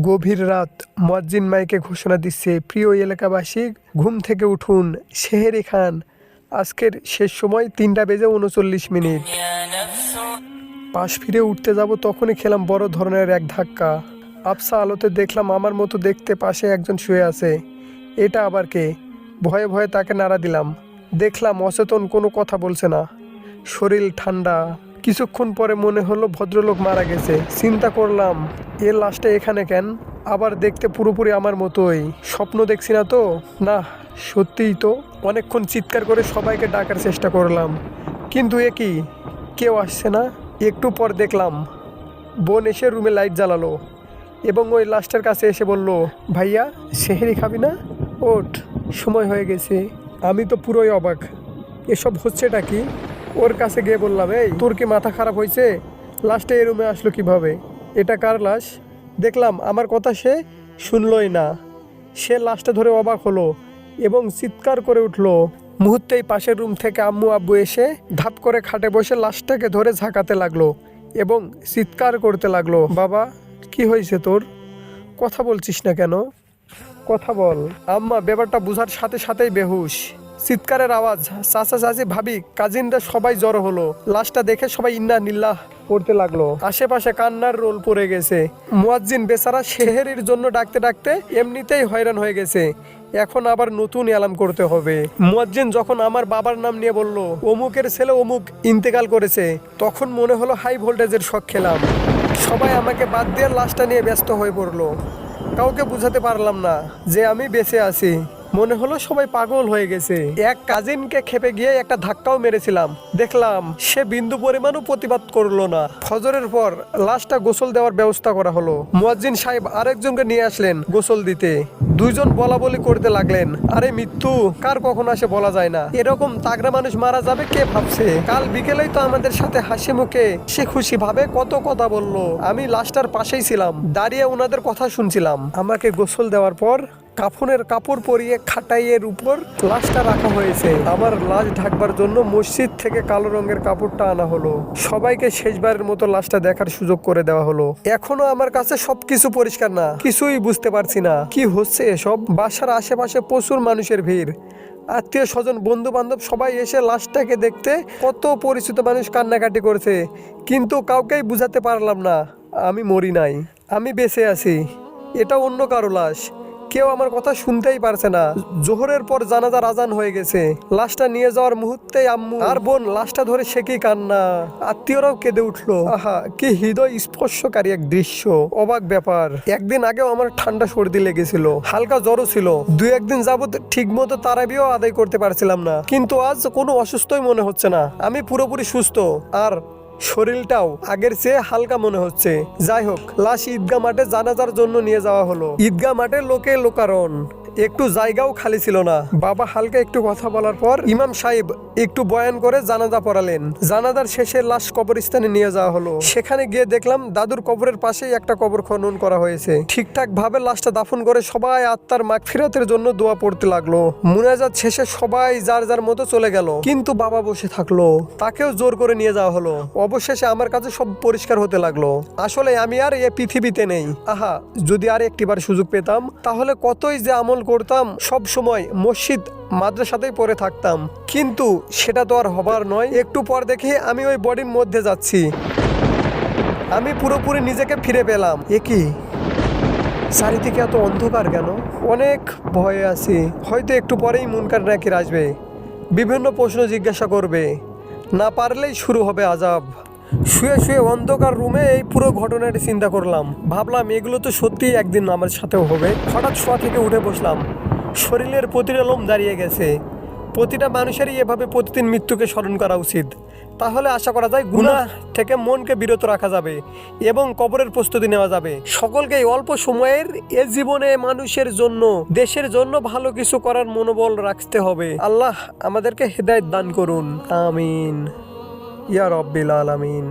গভীর রাত মজ্জিন মাইকে ঘোষণা দিচ্ছে, প্রিয় এলাকাবাসী, ঘুম থেকে উঠুন, শেহেরি খান। আজকের শেষ সময় তিনটা বেজে উনচল্লিশ মিনিট। পাশ ফিরে উঠতে যাব তখনই খেলাম বড় ধরনের এক ধাক্কা। আবসা আলোতে দেখলাম আমার মতো দেখতে পাশে একজন শুয়ে আছে। এটা আবার কে? ভয়ে ভয়ে তাকে নাড়া দিলাম। দেখলাম অচেতন কোনো কথা বলছে না। শরীর ঠান্ডা। কিছুক্ষণ পরে মনে হলো ভদ্রলোক মারা গেছে। চিন্তা করলাম এর লাশটা এখানে কেন? আবার দেখতে পুরোপুরি আমার মতোই। স্বপ্ন দেখছি না তো? না, সত্যিই তো। অনেকক্ষণ চিৎকার করে সবাইকে ডাকার চেষ্টা করলাম। কিন্তু এ কি? কেউ আসছে না? একটু পর দেখলাম, বোন এসে রুমে লাইট জ্বালালো এবং ওই লাস্টের কাছে এসে বলল, ভাইয়া, সেহেরি খাবি না? ওঠ, সময় হয়ে গেছে। আমি তো পুরোই অবাক। এসব হচ্ছেটা কি? ওর কাছে গিয়ে বললাম, এই, তোর কি মাথা খারাপ হয়েছে? লাস্টে এই রুমে আসলো কীভাবে? এটা কার লাশ? দেখলাম, আমার কথা সে শুনলই না। সে লাশটা ধরে অবাক হলো এবং চিৎকার করে উঠল। মুহূর্তেই পাশের রুম থেকে আম্মু আব্বু এসে ধাপ করে খাটে বসে লাশটাকে ধরে ঝাঁকাতে লাগল এবং চিৎকার করতে লাগল। বাবা, কি হয়েছে তোর? কথা বলছিস না কেন? কথা বল। আম্মা ব্যাপারটা বুঝার সাথে সাথেই বেহুশ। চিৎকারের আওয়াজ। চাচা চাচি ভাবি, কাজিনরা সবাই জড়ো হলো। লাশটা দেখে সবাই ইন্না নিল্লাহ পড়তে লাগল। আশেপাশে কান্নার রোল পড়ে গেছে। মুয়াজ্জিন বেচারা শেহেরির জন্য ডাকতে ডাকতে এমনিতেই হয়রান হয়ে গেছে। এখন আবার নতুন অ্যালার্ম করতে হবে। মুয়াজ্জিন যখন আমার বাবার নাম নিয়ে বলল, অমুকের ছেলে অমুক ইন্তেকাল করেছে। তখন মনে হলো হাই ভোল্টেজের শখ খেলাম। সবাই আমাকে বাদ দিয়ে লাশটা নিয়ে ব্যস্ত হয়ে পড়ল। কাউকে বুঝাতে পারলাম না যে আমি বেঁচে আছি। মনে হলো সবাই পাগল হয়ে গেছে। এক কাজিনকে খেপে গিয়ে একটা ধাক্কাও মেরেছিলাম। দেখলাম সে বিন্দু পরিমাণও প্রতিবাদ করল না। ফজরের পর লাশটা গোসল দেওয়ার ব্যবস্থা করা হলো। মুয়াজ্জিন সাহেব আরেকজনকে নিয়ে আসলেন গোসল দিতে। দুইজন বলা বলি করতে লাগলেন, আরে মৃত্যু কার কখন আসে বলা যায় না? এরকম তাগড়া মানুষ মারা যাবে কে ভাবছে? কাল বিকেলেই তো আমাদের সাথে হাসি মুখে সে খুশি ভাবে কত কথা বলল। আমি লাশটার পাশেই ছিলাম, দাঁড়িয়ে ওনাদের কথা শুনছিলাম। আমাকে গোসল দেওয়ার পর কাফনের কাপড় পরিয়ে খাটাইয়ের উপর লাশটা রাখা হয়েছে। আমার লাশ ঢাকবার জন্য মসজিদ থেকে কালো রঙের কাপড়টা আনা হলো। সবাইকে শেষবারের মতো লাশটা দেখার সুযোগ করে দেওয়া হলো। এখনও আমার কাছে সবকিছু পরিষ্কার না। কিছুই বুঝতে পারছি না। কি হচ্ছে এসব? বাসার আশেপাশে প্রচুর মানুষের ভিড়। আত্মীয় স্বজন বন্ধু বান্ধব সবাই এসে লাশটাকে দেখতে কত পরিচিত মানুষ কান্নাকাটি করছে। কিন্তু কাউকেই বুঝাতে পারলাম না। আমি মরি নাই। আমি বেঁচে আছি। এটা অন্য কারও লাশ। কেউ আমার কথা শুনতেই পারছে না। জোহরের পর জানাজার আজান হয়ে গেছে। লাশটা নিয়ে যাওয়ার মুহূর্তেই আম্মু আর বোন লাশটা ধরে সে কি কান্না। আত্মীয়রাও কেঁদে উঠল। আহা, কি হৃদয় স্পর্শকারী এক দৃশ্য। অবাক ব্যাপার। একদিন আগেও আমার ঠান্ডা সর্দি লেগেছিল। হালকা জ্বরও ছিল। দুই একদিন যাবত ঠিক মতো তারাবিও আদায় করতে পারছিলাম না। কিন্তু আজ কোনো অসুস্থই মনে হচ্ছে না। আমি পুরোপুরি সুস্থ। আর শরীরটাও আগের চেয়ে হালকা মনে হচ্ছে। যাই হোক, লাশ ঈদগা মাঠে জানাজার জন্য নিয়ে যাওয়া হলো। ঈদগা মাঠে লোকে লোকারণ। একটু জায়গাও খালি ছিল না। বাবা হালকা একটু কথা বলার পর ইমাম সাহেব একটু বয়ান করে জানাজা পড়ালেন। জানাজার শেষে লাশ কবরস্থানে নিয়ে যাওয়া হলো। সেখানে গিয়ে দেখলাম দাদুর কবরের পাশেই একটা কবর খনন করা হয়েছে। ঠিকঠাক ভাবে লাশটা দাফন করে সবাই আত্মার মাগফিরাতের জন্য দোয়া পড়তে লাগল। মুনাজাত শেষে সবাই যার যার মতো চলে গেল। কিন্তু বাবা বসে থাকল। তাকেও জোর করে নিয়ে যাওয়া হলো। অবশেষে আমার কাছে সব পরিষ্কার হতে লাগল। আসলে আমি আর এ পৃথিবীতে নেই। আহা, যদি আর একটিবার সুযোগ পেতাম, তাহলে কতই যে আমল করতাম, সব সময় মসজিদ মাদ্রাসাতেই পড়ে থাকতাম। কিন্তু সেটা তো আর হবার নয়। একটু পর দেখে আমি ওই বডির মধ্যে যাচ্ছি। আমি পুরোপুরি নিজেকে ফিরে পেলাম। এ কি? চারিদিকে এত অন্ধকার কেন? অনেক ভয়ে আছি। হয়তো একটু পরেই মুনকার নাকির আসবে। বিভিন্ন প্রশ্ন জিজ্ঞাসা করবে। না পারলেই শুরু হবে আজাব। শুয়ে শুয়ে অন্ধকার রুমে এই পুরো ঘটনাটি চিন্তা করলাম। ভাবলাম এগুলো তো সত্যিই একদিন আমার সাথেও হবে। হঠাৎ শোয়া থেকে উঠে বসলাম। শরীরের প্রতিটা লোম দাঁড়িয়ে গেছে। প্রতিটা মানুষেরই এভাবে প্রতিদিন মৃত্যুকে স্মরণ করা উচিত। তাহলে আশা করা যায় গুনাহ থেকে মনকে বিরত রাখা যাবে এবং কবরের প্রস্তুতি নেওয়া যাবে। সকলকে অল্প সময়ের এ জীবনে মানুষের জন্য দেশের জন্য ভালো কিছু করার মনোবল রাখতে হবে। আল্লাহ আমাদেরকে হেদায়েত দান করুন। আমিন। ইয়া রব্বিল আলামিন।